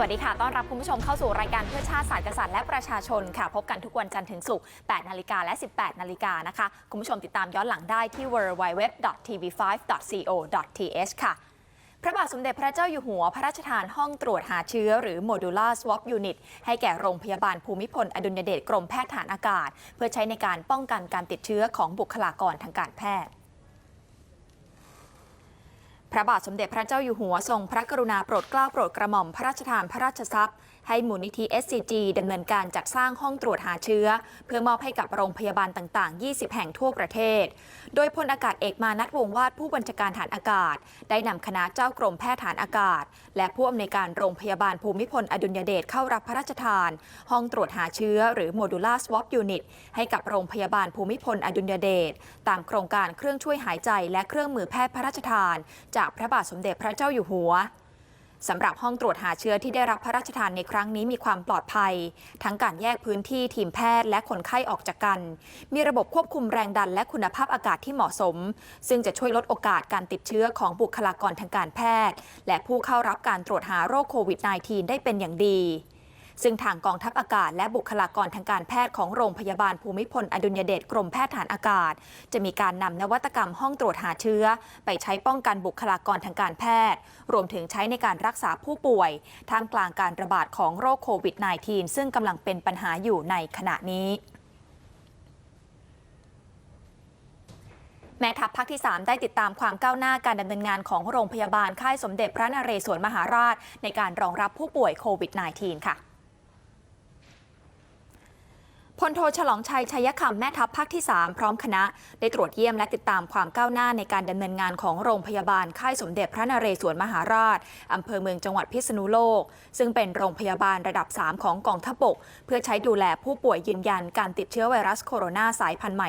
วัสดีค่ะ ต้อนรับคุณผู้ชมเข้าสู่รายการเพื่อชาติศาสตร์กษัตริย์และประชาชนค่ะ พบกันทุกวันจันทร์ถึงศุกร์ 8 นาฬิกาและ 18 นาฬิกานะคะ คุณผู้ชมติดตามย้อนหลังได้ที่ www.tv5.co.th ค่ะพระบาทสมเด็จพระเจ้าอยู่หัว พระราชทานห้องตรวจหาเชื้อหรือ Modular Swab Unit ให้แก่โรงพยาบาลภูมิพล อดุลยเดชกรมแพทย์ฐานอากาศ เพื่อใช้ในการป้องกันการติดเชื้อของบุคลากรทางการแพทย์ พระบาทสมเด็จพระเจ้าอยู่หัวทรงพระกรุณาโปรดเกล้าโปรดกระหม่อมพระราชทานพระราชทรัพย์ ให้มูลนิธิ SCG ดำเนินการจัดสร้างห้องตรวจหาเชื้อ เพื่อมอบให้กับโรงพยาบาลต่างๆ 20 แห่งทั่วประเทศ โดยพลอากาศเอกมานัทวงวาดผู้บัญชาการฐานอากาศ ได้นำคณะเจ้ากรมแพทย์ฐานอากาศ และผู้อำนวยการโรงพยาบาลภูมิพลอดุลยเดชเข้ารับพระราชทาน ห้องตรวจหาเชื้อ หรือ Modular Swab Unit ให้กับโรงพยาบาลภูมิพลอดุลยเดชตามโครงการเครื่องช่วยหายใจและเครื่องมือแพทย์พระราชทาน จากพระบาทสมเด็จพระเจ้าอยู่หัว สำหรับห้องตรวจหาเชื้อที่ได้รับพระราชทานในครั้งนี้มีความปลอดภัย ทั้งการแยกพื้นที่ทีมแพทย์และคนไข้ออกจากกัน มีระบบควบคุมแรงดันและคุณภาพอากาศที่เหมาะสม ซึ่งจะช่วยลดโอกาสการติดเชื้อของบุคลากรทางการแพทย์ และผู้เข้ารับการตรวจหาโรคโควิด -19 ได้เป็นอย่างดี ซึ่งทางกองทัพอากาศ และบุคลากรทางการแพทย์ของโรงพยาบาลภูมิพลอดุลยเดชกรมแพทย์ฐานอากาศ จะมีการนำนวัตกรรมห้องตรวจหาเชื้อ ไปใช้ป้องกันบุคลากรทางการแพทย์ รวมถึงใช้ในการรักษาผู้ป่วย ท่ามกลางการระบาดของโรคโควิด -19 ซึ่งกำลังเป็นปัญหาอยู่ในขณะนี้แม่ทัพภาคที่ 3 ได้ติดตามความก้าวหน้าการดำเนินงานของโรงพยาบาลค่ายสมเด็จพระนเรศวรมหาราช ในการรองรับผู้ป่วยโควิด -19 ค่ะ พลโทฉลองชัยชัยคำแม่ทัพภาคที่ 3 พร้อมคณะ ได้ตรวจเยี่ยมและติดตามความก้าวหน้าในการดำเนินงานของโรงพยาบาลค่ายสมเด็จพระนเรศวรมหาราชอำเภอเมืองจังหวัดพิษณุโลก ซึ่งเป็นโรงพยาบาลระดับ 3 ของกองทัพบก เพื่อใช้ดูแลผู้ป่วยยืนยันการติดเชื้อไวรัสโคโรนาสายพันธุ์ใหม่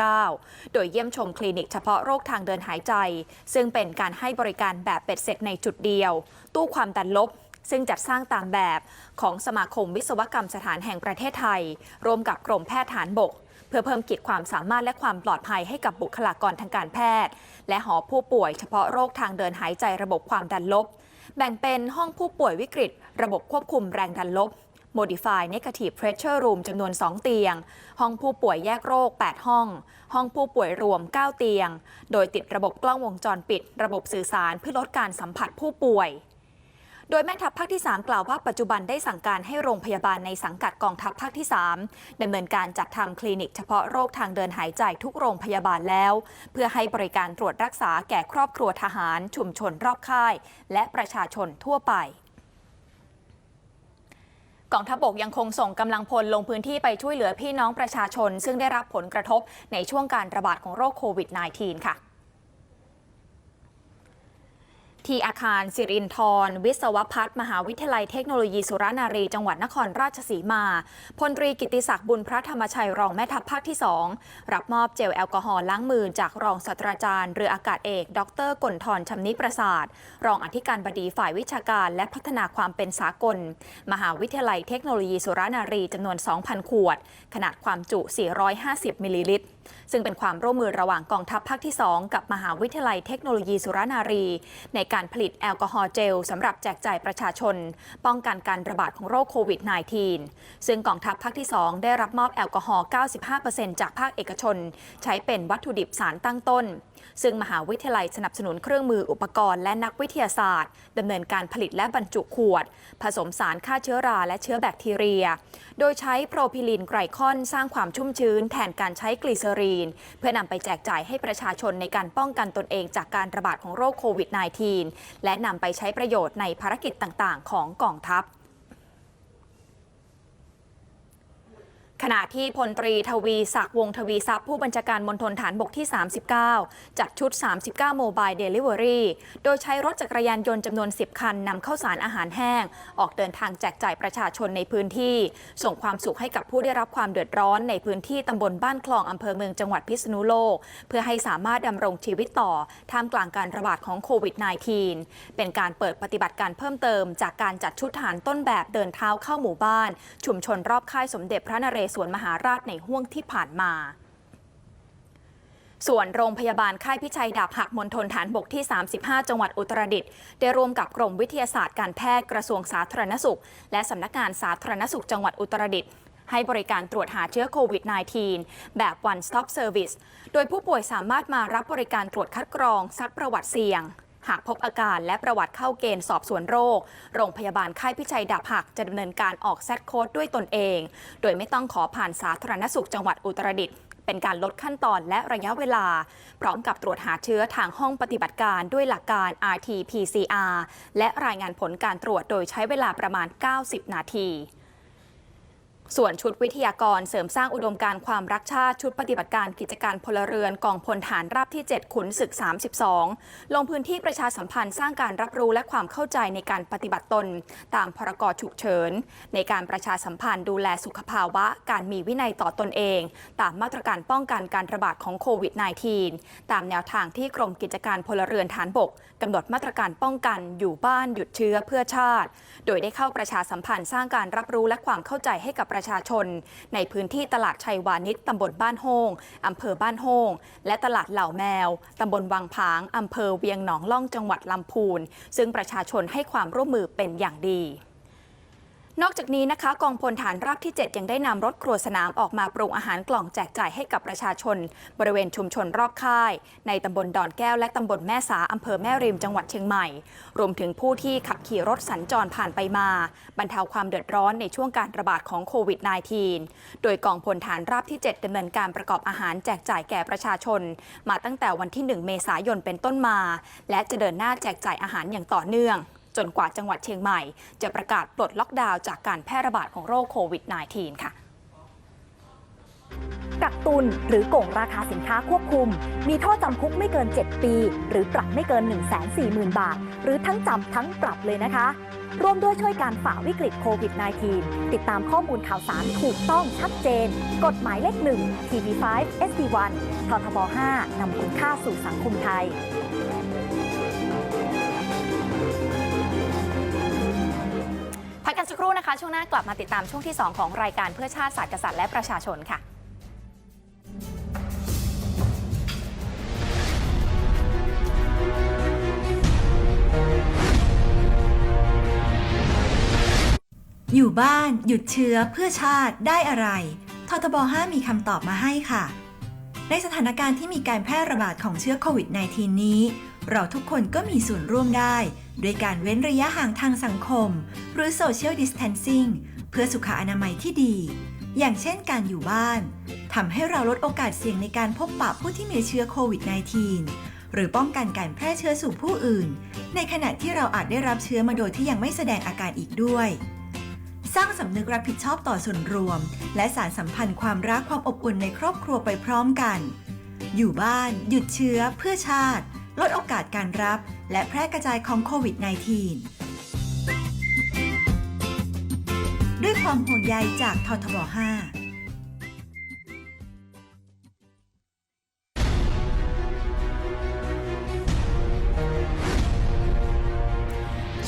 2019 โดยเยี่ยมชมคลินิกเฉพาะโรคทางเดินหายใจ ซึ่งเป็นการให้บริการแบบเป็ดเสร็จในจุดเดียว ตู้ความดันลบ ซึ่งจัดสร้างตามแบบของสมาคมวิศวกรรมสถานแห่งประเทศไทย ร่วมกับกรมแพทย์ฐานบก เพื่อเพิ่มขีดความสามารถและความปลอดภัยให้กับบุคลากรทางการแพทย์ และหอผู้ป่วยเฉพาะโรคทางเดินหายใจระบบความดันลบ แบ่งเป็นห้องผู้ป่วยวิกฤต ระบบควบคุมแรงดันลบ Modify Negative Pressure Room จำนวน 2 เตียง ห้องผู้ป่วยแยกโรค 8 ห้อง ห้องผู้ป่วยรวม 9 เตียง โดยติดระบบกล้องวงจรปิด ระบบสื่อสารเพื่อลดการสัมผัสผู้ป่วย โดยแม่ทัพภาคที่ 3 กล่าวว่าปัจจุบันได้สั่งการให้โรงพยาบาลในสังกัดกองทัพภาคที่ 3ดำเนินการจัดทำคลินิกเฉพาะโรคทางเดินหายใจทุกโรงพยาบาลแล้ว เพื่อให้บริการตรวจรักษาแก่ครอบครัวทหาร ชุมชนรอบค่าย และประชาชนทั่วไปกองทัพบกยังคงส่งกำลังพลลงพื้นที่ไปช่วยเหลือพี่น้องประชาชน ซึ่งได้รับผลกระทบในช่วงการระบาดของโรคโควิด -19 ค่ะ ที่อาคารสิรินทรวิศวพัฒน์มหาวิทยาลัยเทคโนโลยีสุรนารี จังหวัดนครราชสีมา พลตรีกิติศักดิ์บุญพระธรรมชัยรองแม่ทัพภาคที่ 2 รับมอบเจลแอลกอฮอล์ล้างมือจากรองศาสตราจารย์ เรืออากาศเอก ดรกลทรชำนิประสาท รองอธิการบดีฝ่ายวิชาการและพัฒนาความเป็นสากล มหาวิทยาลัยเทคโนโลยีสุรนารีจำนวน 2,000 ขวด ขนาดความจุ 450 มิลลิลิตรซึ่งเป็นความร่วมมือระหว่างกองทัพภาคที่ 2 กับมหาวิทยาลัยเทคโนโลยีสุรนารี ในการผลิตแอลกอฮอล์เจลสำหรับแจกจ่ายประชาชน ป้องกันการระบาดของโรคโควิด -19 ซึ่งกองทัพภาคที่ 2 ได้รับมอบแอลกอฮอล์ 95%จากภาคเอกชน ใช้เป็นวัตถุดิบสารตั้งต้น ซึ่งมหาวิทยาลัยสนับสนุนเครื่องมืออุปกรณ์และนักวิทยาศาสตร์ดำเนินการผลิตและบรรจุขวด ผสมสารฆ่าเชื้อราและเชื้อแบคทีเรีย โดยใช้โพรพิลีนไกลคอนสร้างความชุ่มชื้น แทนการใช้กลีเซอรีน เพื่อนำไปแจกจ่ายให้ประชาชนในการป้องกันตนเองจากการระบาดของโรคโควิด -19 และนำไปใช้ประโยชน์ในภารกิจต่าง ๆ ของกองทัพ ขณะที่พลตรีทวีศักดิ์วงทวีทรัพย์ผู้บัญชาการมณฑลฐานบกที่ 39 จัดชุด 39 โมบายเดลิเวอรี่ โดยใช้รถจักรยานยนต์จำนวน 10 คันนำเข้าสารอาหารแห้ง ออกเดินทางแจกจ่ายประชาชนในพื้นที่ ส่งความสุขให้กับผู้ได้รับความเดือดร้อนในพื้นที่ตำบลบ้านคลองอำเภอเมืองจังหวัดพิษณุโลก เพื่อให้สามารถดำรงชีวิตต่อท่ามกลางการระบาดของโควิด -19 เป็นการเปิดปฏิบัติการเพิ่มเติม จากการจัดชุดทหารต้นแบบเดินเท้าเข้าหมู่บ้าน ชุมชนรอบค่ายสมเด็จพระนเรศวรมหาราชในห่วงที่ผ่านมา ส่วนโรงพยาบาลค่ายพิชัยดาบหักมณฑลฐานบกที่ 35 จังหวัดอุตรดิตถ์ได้ร่วมกับกรมวิทยาศาสตร์การแพทย์กระทรวงสาธารณสุข และสำนักงานสาธารณสุขจังหวัดอุตรดิตถ์ให้บริการตรวจหาเชื้อโควิด -19 แบบ one stop service โดยผู้ป่วยสามารถมารับบริการตรวจคัดกรองซักประวัติเสี่ยง หากพบอาการและประวัติเข้าเกณฑ์สอบสวนโรค โรงพยาบาลค่ายพิชัยดาบหักจะดำเนินการออกแซดโค้ดด้วยตนเอง โดยไม่ต้องขอผ่านสาธารณสุขจังหวัดอุตรดิตถ์เป็นการลดขั้นตอนและระยะเวลา พร้อมกับตรวจหาเชื้อทางห้องปฏิบัติการด้วยหลักการ RT-PCR และรายงานผลการตรวจโดยใช้เวลาประมาณ 90 นาที ส่วนชุดวิทยากรเสริมสร้างอุดมการณ์ความรักชาติชุดปฏิบัติการกิจการพลเรือนกองพลฐานราบที่ 7 ขุนศึก 32 ลงพื้นที่ประชาสัมพันธ์สร้างการรับรู้และความเข้าใจในการปฏิบัติตน ตามพรกฉุกเฉิน ในการประชาสัมพันธ์ดูแลสุขภาวะ การมีวินัยต่อตนเอง ตามมาตรการป้องกันการระบาดของโควิด -19 ตามแนวทางที่กรมกิจการพลเรือนฐานบกกำหนดมาตรการป้องกันอยู่บ้านหยุดเชื้อเพื่อชาติ โดยได้เข้าประชาสัมพันธ์สร้างการรับรู้และความเข้าใจให้กับประชาชน ในพื้นที่ตลาดชัยวานิชตำบลบ้านโฮงอำเภอบ้านโฮงและตลาดเหล่าแมวตำบลวังผางอำเภอเวียงหนองล่องจังหวัดลำพูน ซึ่งประชาชนให้ความร่วมมือเป็นอย่างดี นอกจากนี้นะคะกองพลฐานราบที่ 7 ยังได้นำรถครัวสนามออกมาปรุงอาหารกล่องแจกจ่ายให้กับประชาชน บริเวณชุมชนรอบค่าย ในตำบลดอนแก้วและตำบลแม่สาอำเภอแม่ริมจังหวัดเชียงใหม่ รวมถึงผู้ที่ขับขี่รถสัญจรผ่านไปมา บรรเทาความเดือดร้อนในช่วงการระบาดของโควิด -19 โดยกองพลฐานราบที่ 7ดำเนินการประกอบอาหารแจกจ่ายแก่ประชาชน มาตั้งแต่วันที่ 1 เมษายนเป็นต้นมา และจะเดินหน้าแจกจ่ายอาหารอย่างต่อเนื่อง จนกว่าจังหวัดเชียงใหม่ จะประกาศปลดล็อกดาวน์จากการแพร่ระบาดของโรคโควิด -19 ค่ะกักตุนหรือโกงราคาสินค้าควบคุม มีโทษจำคุกไม่เกิน 7 ปี หรือปรับไม่เกิน 1 4 0 0 0 0 บาท หรือทั้งจำทั้งปรับเลยนะคะ ร่วมด้วยช่วยการฝ่าวิกฤตโควิด -19 ติดตามข้อมูลข่าวสารถูกต้องชัดเจน กฎหมายเลข1 TV5 SD1 ททบ 5นำคุณค่าสู่สังคมไทย ครู่นะคะ ช่วงหน้ากลับมาติดตามช่วงที่ 2 ของรายการเพื่อชาติศาสตร์กษัตริย์และประชาชนค่ะอยู่บ้านหยุดเชื้อเพื่อชาติได้อะไร ททบ 5 มีคำตอบมาให้ค่ะ ในสถานการณ์ที่มีการแพร่ระบาดของเชื้อโควิด -19 นี้ เราทุกคนก็มีส่วนร่วมได้โดยการเว้นระยะห่างทางสังคม หรือ Social Distancing เพื่อสุขอนามัยที่ดี อย่างเช่นการอยู่บ้านทำให้เราลดโอกาสเสี่ยงในการพบปะผู้ที่มีเชื้อโควิด -19 หรือป้องกันการแพร่เชื้อสู่ผู้อื่น ในขณะที่เราอาจได้รับเชื้อมาโดยที่ยังไม่แสดงอาการอีกด้วย สร้างสำนึกรับผิดชอบต่อส่วนรวม และสารสัมพันธ์ความรักความอบอุ่นในครอบครัวไปพร้อมกัน อยู่บ้าน หยุดเชื้อเพื่อชาติ ลดโอกาสการรับ และแพร่กระจายของโควิด -19 ด้วยความห่วงใยจากททบ 5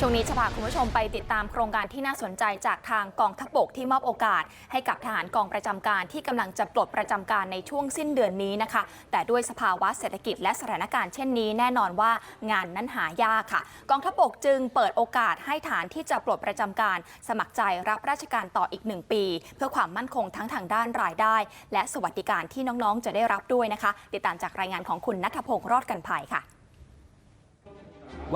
ช่วงนี้จะพาคุณผู้ชมไปติดตามโครงการที่น่าสนใจจากทางกองทัพบกที่มอบโอกาส ให้กับทหารกองประจำการที่กำลังจะปลดประจำการในช่วงสิ้นเดือนนี้นะคะ แต่ด้วยสภาวะเศรษฐกิจและสถานการณ์เช่นนี้แน่นอนว่างานนั้นหายากค่ะ กองทัพบกจึงเปิดโอกาสให้ฐานที่จะปลดประจำการ สมัครใจรับราชการต่ออีกหนึ่งปี เพื่อความมั่นคงทั้งทางด้านรายได้ และสวัสดิการที่น้องๆ จะได้รับด้วยนะคะ ติดตามจากรายงานของคุณนัทพงศ์รอดกันภัยค่ะ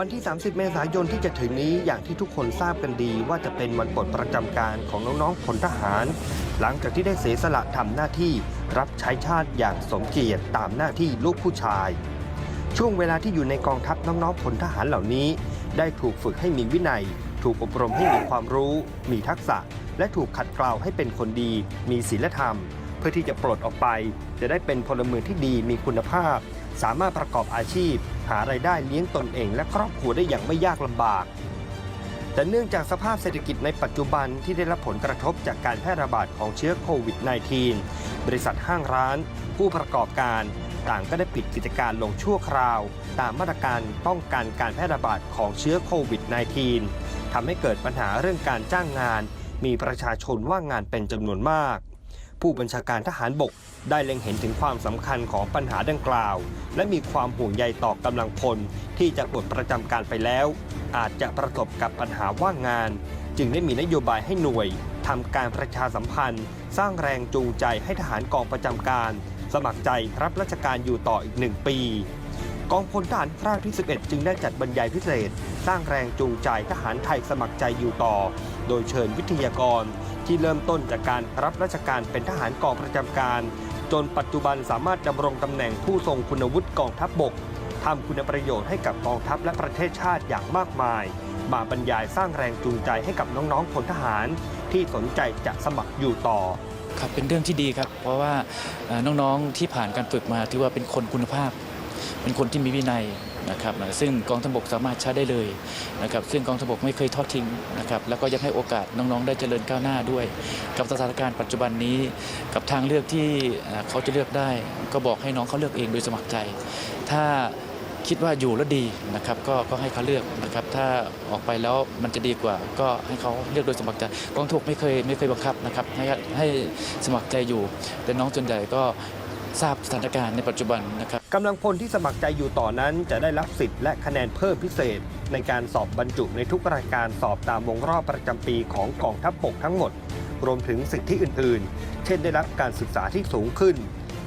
วันที่ 30 เมษายนที่จะถึงนี้อย่างที่ทุกคนทราบกันดีว่าจะเป็นวันปลดประจำการของน้องๆพลทหาร หลังจากที่ได้เสียสละทำหน้าที่รับใช้ชาติอย่างสมเกียรติตามหน้าที่ลูกผู้ชาย ช่วงเวลาที่อยู่ในกองทัพน้องๆพลทหารเหล่านี้ ได้ถูกฝึกให้มีวินัย ถูกอบรมให้มีความรู้ มีทักษะ และถูกขัดเกลาให้เป็นคนดี มีศีลธรรม เพื่อที่จะปลดออกไป จะได้เป็นพลเมืองที่ดีมีคุณภาพ สามารถประกอบอาชีพ หารายได้เลี้ยงตนเอง และครอบครัวได้อย่างไม่ยากลำบาก แต่เนื่องจากสภาพเศรษฐกิจในปัจจุบันที่ได้รับผลกระทบจากการแพร่ระบาดของเชื้อโควิด -19 บริษัทห้างร้าน ผู้ประกอบการต่างก็ได้ปิดกิจการลงชั่วคราว ตามมาตรการป้องกันการแพร่ระบาดของเชื้อโควิด -19 ทำให้เกิดปัญหาเรื่องการจ้างงาน มีประชาชนว่างงานเป็นจำนวนมาก ผู้บัญชาการทหารบกได้เล็งเห็นถึงความสำคัญของปัญหาดังกล่าว และมีความห่วงใยต่อกำลังพลที่จะปลดประจำการไปแล้ว อาจจะประสบกับปัญหาว่างงาน จึงได้มีนโยบายให้หน่วยทำการประชาสัมพันธ์ สร้างแรงจูงใจให้ทหารกองประจำการ สมัครใจรับราชการอยู่ต่ออีกหนึ่งปี กองพลทหารคราวที่ 11 จึงได้จัดบรรยายพิเศษ สร้างแรงจูงใจทหารไทยสมัครใจอยู่ต่อ โดยเชิญวิทยากร ที่เริ่มต้นจากการรับราชการเป็นทหารกองประจำการ จนปัจจุบันสามารถดำรงตำแหน่งผู้ทรงคุณวุฒิกองทัพบบกทำคุณประโยชน์ให้กับกองทัพและประเทศชาติอย่างมากมาย มาบรรยายสร้างแรงจูงใจให้กับน้องๆพลทหาร ที่สนใจจะสมัครอยู่ต่อครับเป็นเรื่องที่ดีครับ เพราะว่าน้องๆที่ผ่านการฝึกมาถือว่าเป็นคนคุณภาพ เป็นคนที่มีวินัย นะครับซึ่งกองทัพบกสามารถใช้ได้เลยนะครับซึ่งกองทัพบกไม่เคยทอดทิ้งนะครับแล้วก็ยังให้โอกาสน้องๆ ได้เจริญก้าวหน้าด้วย กับสถานการณ์ปัจจุบันนี้ กับทางเลือกที่เขาจะเลือกได้ ก็บอกให้น้องเขาเลือกเองโดยสมัครใจ ถ้าคิดว่าอยู่แล้วดีนะครับก็ก็ให้เขาเลือกนะครับถ้าออกไปแล้วมันจะดีกว่า ก็ให้เขาเลือกโดยสมัครใจกองทัพบกไม่เคยไม่เคยบังคับนะครับให้ให้สมัครใจอยู่ แต่น้องส่วนใหญ่ก็ ทราบสถานการณ์ในปัจจุบันนะครับกำลังพลที่สมัครใจอยู่ต่อนั้นจะได้รับสิทธิ์และคะแนนเพิ่มพิเศษ ในการสอบบรรจุในทุกรายการสอบตามวงรอบประจำปีของกองทัพบกทั้งหมด รวมถึงสิทธิอื่น ๆ เช่นได้รับการศึกษาที่สูงขึ้น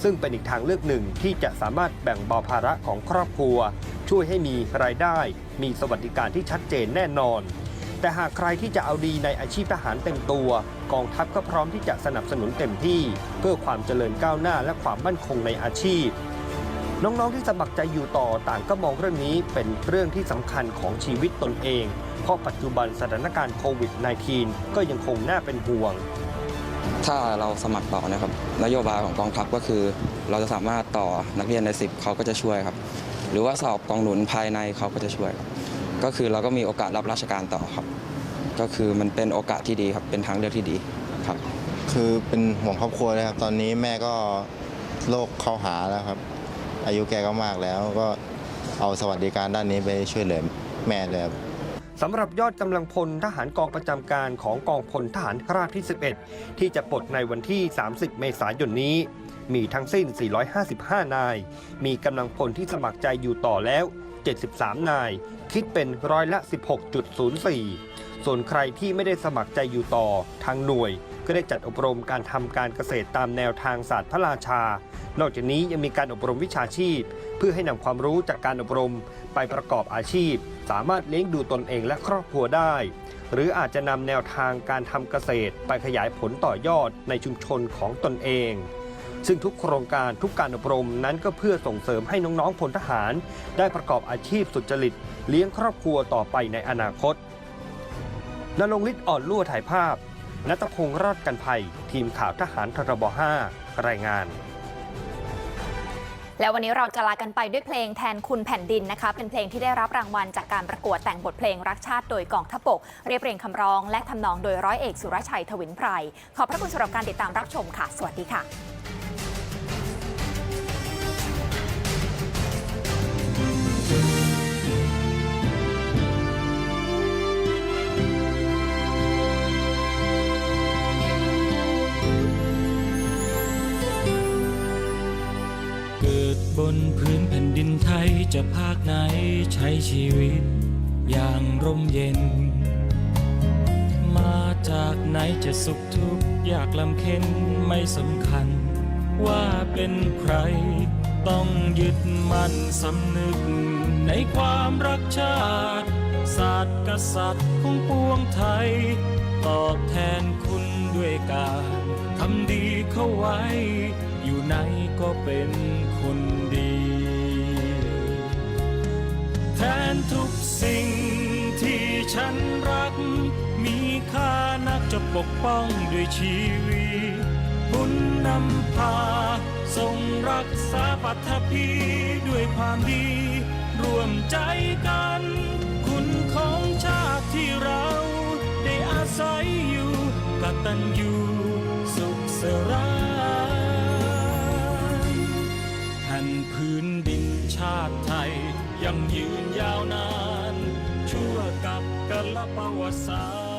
ซึ่งเป็นอีกทางเลือกหนึ่งที่จะสามารถแบ่งเบาภาระของครอบครัว ช่วยให้มีรายได้ มีสวัสดิการที่ชัดเจนแน่นอน แต่หากใครที่จะเอาดีในอาชีพทหารเต็มตัว กองทัพก็พร้อมที่จะสนับสนุนเต็มที่ เพื่อความเจริญก้าวหน้าและความมั่นคงในอาชีพ น้องๆที่สมัครใจอยู่ต่อต่างก็มองเรื่องนี้เป็นเรื่องที่สำคัญของชีวิตตนเอง เพราะปัจจุบันสถานการณ์โควิด -19 ก็ยังคงน่าเป็นห่วง ถ้าเราสมัครต่อนะครับนโยบายของกองทัพก็คือ เราจะสามารถต่อนักเรียนในสิบเขาก็จะช่วยครับ หรือว่าสอบกองหนุนภายในเขาก็จะช่วยครับ ก็คือเราก็มีโอกาสรับราชการต่อครับ ก็คือมันเป็นโอกาสที่ดีครับเป็นทางเลือกที่ดีครับ คือเป็นห่วงครอบครัวเลยครับ ตอนนี้แม่ก็โรคเข้าหาแล้วครับ อายุแกก็มากแล้วก็เอาสวัสดิการด้านนี้ไปช่วยเหลือแม่เลยครับสำหรับยอดกำลังพลทหารกองประจำการของกองพลทหารราบที่ 11 ที่จะปลดในวันที่ 30 เมษายนนี้ มีทั้งสิ้น 455 นาย มีกำลังพลที่สมัครใจอยู่ต่อแล้ว 73 นาย คิดเป็นร้อยละ 16.04 ส่วนใครที่ไม่ได้สมัครใจอยู่ต่อทางหน่วย ก็ได้จัดอบรมการทำการเกษตรตามแนวทางศาสตร์พระราชา นอกจากนี้ยังมีการอบรมวิชาชีพ เพื่อให้นำความรู้จากการอบรมไปประกอบอาชีพ สามารถเลี้ยงดูตนเองและครอบครัวได้ หรืออาจจะนำแนวทางการทำเกษตรไปขยายผลต่อยอดในชุมชนของตนเอง ซึ่งทุกโครงการทุกการอบรมนั้นก็เพื่อส่งเสริมให้น้องๆพลทหาร ได้ประกอบอาชีพสุจริต เลี้ยงครอบครัวต่อไปในอนาคตนรงฤทธิ์อ่อนลั่วถ่ายภาพนัตพงษ์รอดกันภัย ทีมข่าวทหารทรบ5รายงาน แล้ววันนี้เราจะลากันไปด้วยเพลงแทนคุณแผ่นดินนะคะ เป็นเพลงที่ได้รับรางวัลจากการประกวดแต่งบทเพลงรักชาติโดยกองทัพบกเรียบเรียงคำร้อง และทำนองโดยร้อยเอกสุรชัยทวินไพรขอบพระคุณสำหรับการติดตามรับชมค่ะ สวัสดีค่ะ ไทยจะภาคไหนใช้ชีวิตอย่างร่มเย็น มาจากไหนจะสุขทุกข์อยากลำเค็นไม่สำคัญ ว่าเป็นใคร ต้องยึดมั่นสำนึก ในความรักชาติ ศาสตร์กษัตริย์ของปวงไทย ตอบแทนคุณด้วยการทำดีเข้าไว้ อยู่ไหนก็เป็นคน แทนทุกสิ่งที่ฉันรัก มีค่านักจะปกป้องด้วยชีวิตบุญนำพาทรงรักษาปัทภีด้วยความดี ร่วมใจกัน คุณของชาติที่เราได้อาศัยอยู่กตัญญูสุขสรานแผ่นพื้นดินชาติไทยยังยืน ยา